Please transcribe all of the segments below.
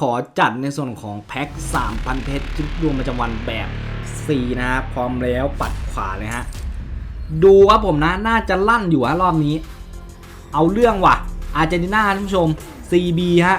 ขอจัดในส่วนของแพ็ค3,000 เพชรชุดรวมประจำวันแบบ C นะครับพร้อมแล้วปัดขวาเลยฮะ ดูครับผมนะ น่าจะลั่นอยู่ฮะรอบนี้ เอาเรื่องว่ะ อาร์เจนตินาท่านผู้ชม CB ฮะ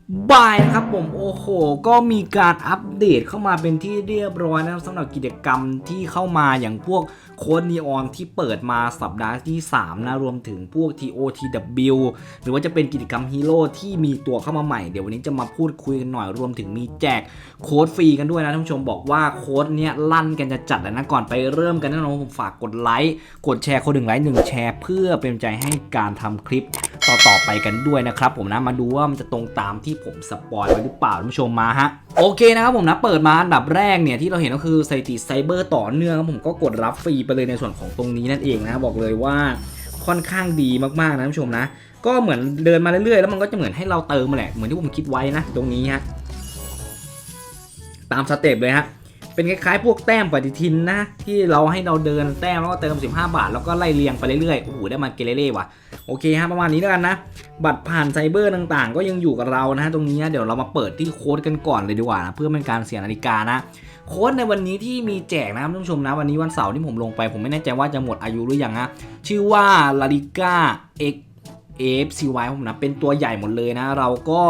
บายนะครับผมโอ้โห ก็มีการอัปเดตเข้ามาเป็นที่เรียบร้อยนะครับสำหรับกิจกรรมที่เข้ามาอย่างพวกโค้ดนีออนที่เปิดมาสัปดาห์ที่ 3 นะรวมถึงพวก TOTW หรือว่าจะเป็นกิจกรรมฮีโร่ที่มีตัวเข้ามาใหม่เดี๋ยววันนี้จะมาพูดคุยกันหน่อยรวมถึงมีแจกโค้ดฟรีกันด้วยนะท่านผู้ชมบอกว่าโค้ดเนี้ยลั่นกันจะจัดแล้วนะก่อนไปเริ่มกันน่นอนผมฝากกดไลค์กดแชร์คนหนึ่งไลค์หนึ่งแชร์เพื่อเป็นใจให้การทำคลิปต่อต่อไปกันด้วยนะครับผมนะมาดูว่ามันจะตรงตามที่ผมสปอยไว้หรือเปล่าท่านผู้ชมมาฮะโอเคนะครับผมนะเปิดมาอันดับแรกเนี่ยที่เราเห็นก็คือสถิติไซเบอร์ต่อเนื่องครับผมก็กดรับฟรีไปเลยในส่วนของตรงนี้นั่นเองนะบอกเลยว่าค่อนข้างดีมากๆนะท่านผู้ชมนะ ก็เหมือนเดินมาเรื่อยๆ แล้วมันก็จะเหมือนให้เราเติมมาแหละ เหมือนที่ผมคิดไว้นะ ตรงนี้ฮะตามสเต็ปเลยฮะเป็นคล้ายๆพวกแต้มปฏิทินนะ ที่เราให้เราเดินแต้มแล้วก็เติม 15 บาท แล้วก็ไล่เรียงไปเรื่อยๆโอ้โหได้มาเกเรเล่ว่ะ โอเคฮะประมาณนี้แล้วกันนะ บัตรผ่านไซเบอร์ต่างๆ ก็ยังอยู่กับเรานะฮะตรงนี้เดี๋ยวเรามาเปิดที่โค้ดกันก่อนเลยดีกว่านะเพื่อเป็นการเสียนาฬิกานะโค้ดในวันนี้ที่มีแจกนะท่านผู้ชมนะวันนี้วันเสาร์ที่ผมลงไปผมไม่แน่ใจว่าจะหมดอายุหรือยังนะชื่อว่าลาลิก้า X AFCY ผมนะเป็นตัวใหญ่หมดเลยนะ เราก็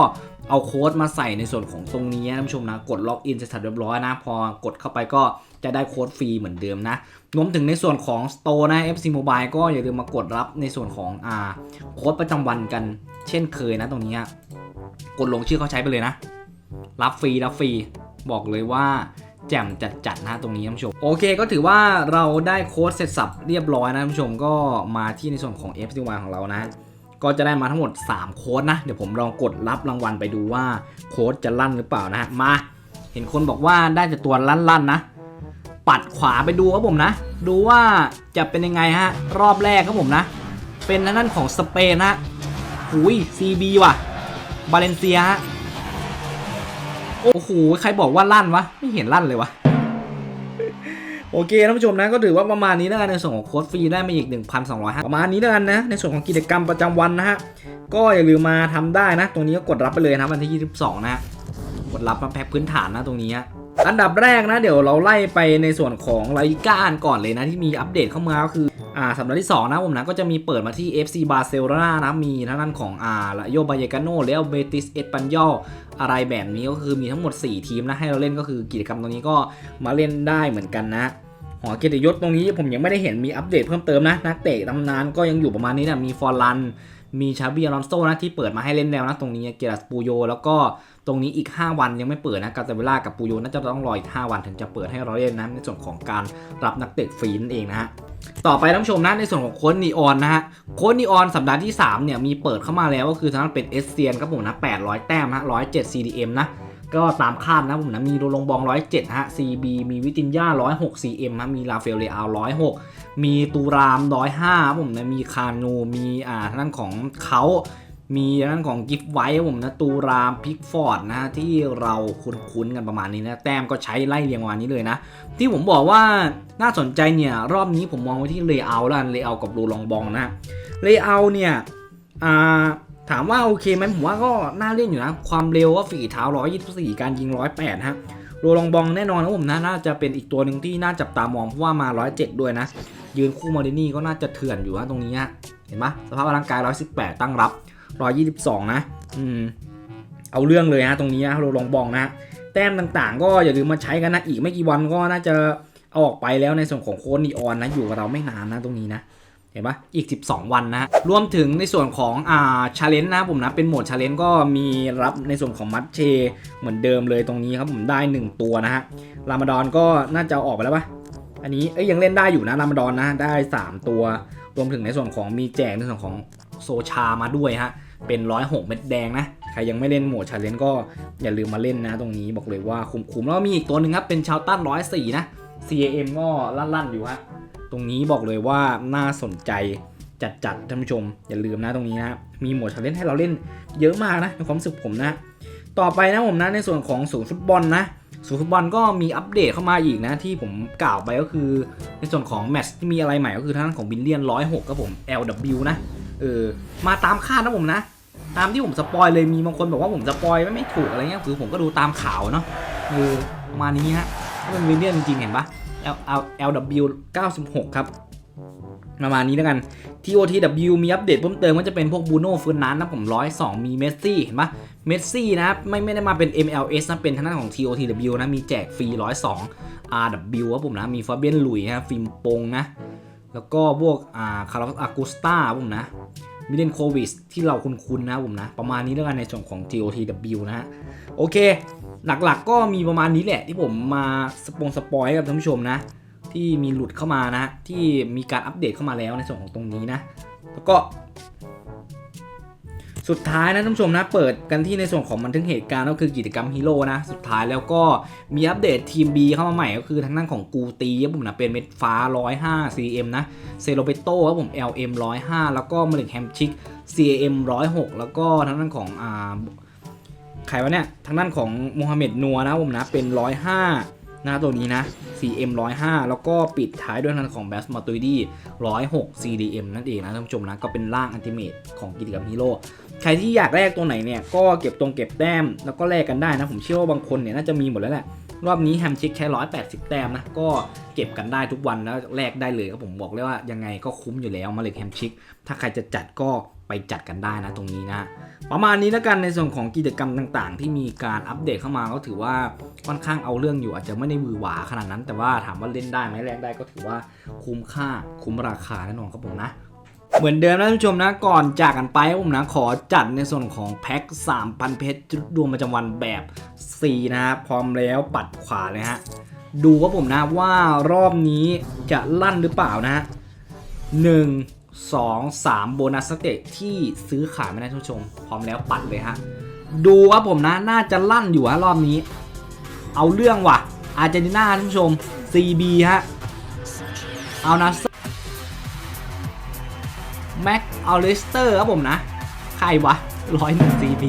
เอาโค้ดมาใส่ในส่วนของตรงนี้นะท่านผู้ชมนะ กดล็อกอินเสร็จเรียบร้อยนะ พอกดเข้าไปก็จะได้โค้ดฟรีเหมือนเดิมนะรวมถึงในส่วนของ Store นะ FC Mobile ก็อย่าลืมมากดรับในส่วนของอ่าโค้ดประจำวันกันเช่นเคยนะตรงนี้ กดลงชื่อเขาใช้ไปเลยนะ รับฟรีรับฟรีบอกเลยว่าแจ่มจัดจัดนะตรงนี้ท่านผู้ชมโอเคก็ถือว่าเราได้โค้ดเสร็จสับเรียบร้อยนะท่านผู้ชมก็มาที่ในส่วนของ FCY ของเรานะ ก็จะได้มาทั้งหมด 3 โค้ดนะ เดี๋ยวผมลองกดรับรางวัลไปดูว่าโค้ดจะลั่นหรือเปล่านะฮะมา เห็นคนบอกว่าได้แต่ตัวลั่นๆนะ ปัดขวาไปดูครับผมนะ ดูว่าจะเป็นยังไงฮะ รอบแรกครับผมนะ เป็นทางด้านของสเปนฮะหุย CB ว่ะ บาเลนเซียฮะ โอ้โห ใครบอกว่าลั่นวะ ไม่เห็นลั่นเลยวะ โอเคท่านผู้ชมนะก็ถือว่าประมาณนี้แล้วกันในส่วนของโค้ดฟรีได้มาอีก 1,200ประมาณนี้แล้วกันนะในส่วนของกิจกรรมประจำวันนะฮะก็อย่าลืมมาทำได้นะ ตรงนี้ก็กดรับไปเลยนะวันที่ 22นะฮะกดรับมาแพ็คพื้นฐานนะตรงนี้อันดับแรกนะ เดี๋ยวเราไล่ไปในส่วนของลาลิก้าอันก่อนเลยนะที่มีอัปเดตเข้ามาก็คือ อ่าสัปดาห์ที่2นะผมนะก็จะมีเปิดมาที่ FC Barcelona นะมีทางด้นของอ่าลาโยบายกาโนแล้วเบติสเอสปันยออะไรแบบนี้ก็คือมีทั้งหมด 4 ทีมนะให้เราเล่นก็คือกิจกรรมตรงนี้ก็มาเล่นได้เหมือนกันนะหอเกียรติยศตรงนี้ผมยังไม่ได้เห็นมีอัปเดตเพิ่มเติมนะนักเตะตำนานก็ยังอยู่ประมาณนี้นะมีฟอร์ลันมีชาบีอลอนโซนะที่เปิดมาให้เล่นแล้วนะตรงนี้เกียรติปูโย แล้วก็ ตรงนี้อีก 5 วันยังไม่เปิดนะกาตาเวล่ากับปูโยน่าจะต้องรออีก5วันถึงจะเปิดให้เราเล่นนะในส่วนของการรับนักเตะฟรีนั่นเองนะฮะต่อไปท่านผู้ชมนะในส่วนของโค้ดนีออนนะฮะโค้ดนีออนสัปดาห์ที่3เนี่ยมีเปิดเข้ามาแล้วก็คือทางด้นเป็นเอสเซียนครับผมนะ800 แต้มฮะ107 CDM นะก็ตามคาดนะผมนะมีโรลงบอง 107 ฮะ CB มีวิตินย่า 106 CM ฮะมีลาเฟลเลอา106 มีตูราม 105ผมนะมีคานูมีอ่าทางด้านของเขา มีทางด้นของกิฟไว้ผมนะตูรามพิกฟอร์ดนะ ที่เราคุ้นๆกันประมาณนี้นะ แต้มก็ใช้ไล่เรียงประมาณนี้เลยนะ ที่ผมบอกว่าน่าสนใจเนี่ย รอบนี้ผมมองไว้ที่เลเยอร์แล้วเลเยอร์กับโรลองบองนะเลเยอร์เนี่ยถามว่าโอเคไหมผมว่าก็น่าเล่นอยู่นะ ความเร็วก็ฝีเท้า 124 การยิง 108 ฮะโรลองบองแน่นอนนะผมนะน่าจะเป็นอีกตัวหนึ่งที่น่าจับตามองเพราะว่ามา 107 ด้วยนะ ยืนคู่มาดินี่ก็น่าจะเถื่อนอยู่นะตรงนี้ฮะเห็นปะสภาพร่างกาย 118 ตั้งรับ 122 นะ อืม เอาเรื่องเลยฮะตรงนี้นะโรลองบองนะแต้มต่างๆ ก็อย่าลืมมาใช้กันนะอีกไม่กี่วันก็น่าจะเอาออกไปแล้วในส่วนของโค้ดนีออนนะอยู่กับเราไม่นานนะตรงนี้นะเห็นปะอีก 12 วันนะรวมถึงในส่วนของอ่าชาเลนจ์นะผมนะเป็นโหมดชาเลนจ์ก็มีรับในส่วนของมัดเช เหมือนเดิมเลยตรงนี้ครับผมได้ 1 ตัวนะฮะรามาดอนก็น่าจะอออกไปแล้วปะอันนี้เอ้ยยังเล่นได้อยู่นะรามาดอนนะได้ 3 ตัว รวมถึงในส่วนของมีแจกในส่วนของ โซชามาด้วยฮะ เป็นร้อยหกเม็ดแดงนะ ใครยังไม่เล่นโหมดชาเลนจ์ก็อย่าลืมมาเล่นนะตรงนี้บอกเลยว่าคุ้มๆแล้วมีอีกตัวหนึ่งครับ เป็นชาวต้านร้อยสี่นะ CAM ก็ลั่นๆอยู่ฮะ ตรงนี้บอกเลยว่าน่าสนใจจัดๆท่านผู้ชม อย่าลืมนะตรงนี้นะ มีโหมดชาเลนจ์ให้เราเล่นเยอะมากนะในความรู้สึกผมนะ ต่อไปนะผมนะในส่วนของศูนย์ฟุตบอลนะศูนย์ฟุตบอลก็มีอัปเดตเข้ามาอีกนะ ที่ผมกล่าวไปก็คือ ในส่วนของแมตช์ที่มีอะไรใหม่ก็คือทางด้านของบิลเลียนร้อยหกครับผม LW นะ เออ มาตามคาดนะผมนะ ตามที่ผมสปอยเลยมีบางคนบอกว่าผมสปอยไม่ไม่ถูกอะไรเงี้ยคือผมก็ดูตามข่าวเนาะเออประมาณนี้ฮะเป็นบิลเลียนจริงเห็นปะ L L LW 96 ครับ ประมาณนี้แล้วกัน TOTW มีอัปเดตเพิ่มเติมก็จะเป็นพวกบูโน่เฟอร์นันนะผม102มีเมสซี่เห็นปะเมสซี่นะไม่ไม่ได้มาเป็น MLS นะเป็นทางด้านของ TOTW นะมีแจกฟรี102 RW ครับผมนะมีฟาเบียนลุยนะฟิล์มปงนะ แล้วก็พวกอ่าคาร์ลอากูสตาผมนะมิเลนโควิสที่เราคุ้นๆนะผมนะ ประมาณนี้แล้วกันในส่วนของ TOTW นะฮะ โอเค หลักๆก็มีประมาณนี้แหละ ที่ผมมาสปงสปอยให้กับท่านผู้ชมนะ ที่มีหลุดเข้ามานะ ที่มีการอัปเดตเข้ามาแล้วในส่วนของตรงนี้นะ แล้วก็ สุดท้ายนะท่านผู้ชมนะเปิดกันที่ในส่วนของบันทึกเหตุการณ์ก็คือกิจกรรมฮีโร่นะสุดท้ายแล้วก็มีอัปเดตทีม B เข้ามาใหม่ก็คือทางด้านของกูตีครับผมนะเป็นเม็ดฟ้า 105 CM นะเซโรเปโต้ครับผม LM 105 แล้วก็มลิกแฮมชิก CM 106 แล้วก็ทางด้านของอ่าใครวะเนี่ยทางด้านของโมฮัมเหม็ดนัวนะผมนะเป็น 105นะตัวนี้นะ CM 105 แล้วก็ปิดท้ายด้วยทางด้นของแบสมาตุยดี้106 CDM นั่นเองนะท่านผู้ชมนะก็เป็นร่างอันติเมตของกิจกรรมฮีโร่ ใครที่อยากแลกตัวไหนเนี่ยก็เก็บตรงเก็บแต้มแล้วก็แลกกันได้นะ ผมเชื่อว่าบางคนเนี่ยน่าจะมีหมดแล้วแหละรอบนี้แฮมชิกใช้ 180 แต้มนะ ก็เก็บกันได้ทุกวันแล้วแลกได้เลยครับผมบอกเลยว่ายังไงก็คุ้มอยู่แล้วมาเลยแฮมชิก ถ้าใครจะจัดก็ไปจัดกันได้นะตรงนี้นะ ประมาณนี้แล้วกันในส่วนของกิจกรรมต่างๆ ที่มีการอัปเดตเข้ามาก็ถือว่าค่อนข้างเอาเรื่องอยู่อาจจะไม่ได้มือหวาขนาดนั้น แต่ว่าถามว่าเล่นได้ไหมแลกได้ก็ถือว่าคุ้มค่าคุ้มราคาแน่นอนครับผมนะ เหมือนเดิมนะท่านผู้ชมนะก่อนจากกันไปผมนะขอจัดในส่วนของแพ็ค3,000 เพชรดวงประจำวันแบบ 4 นะครับพร้อมแล้วปัดขวาเลยฮะดูว่าผมนะว่ารอบนี้จะลั่นหรือเปล่านะฮะหนึ่งสองสามโบนัสเตตที่ซื้อขายไม่ได้ท่านผู้ชม พร้อมแล้วปัดเลยฮะดูว่าผมนะน่าจะลั่นอยู่ฮะรอบนี้ เอาเรื่องว่ะอาร์เจนตินาท่านผู้ชม CB ฮะเอานะ แม็กอัลเลสเตอร์ครับผมนะ ใครวะร้อยหนึ่ง CP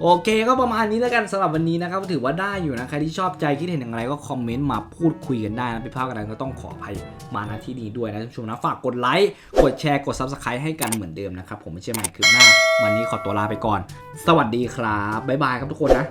โอเคก็ประมาณนี้แล้วกันสำหรับวันนี้นะครับถือว่าได้อยู่นะใครที่ชอบใจคิดเห็นอย่างไรก็คอมเมนต์มาพูดคุยกันได้นะผิดพลาดกันก็ต้องขออภัยมาณที่นี้ด้วยนะท่านผู้ชมนะฝากกดไลค์กดแชร์กด Subscribe ให้กันเหมือนเดิมนะครับผมไม่ใช่ใหม่คือหน้า วันนี้ขอตัวลาไปก่อน สวัสดีครับบ๊ายบายครับทุกคนนะ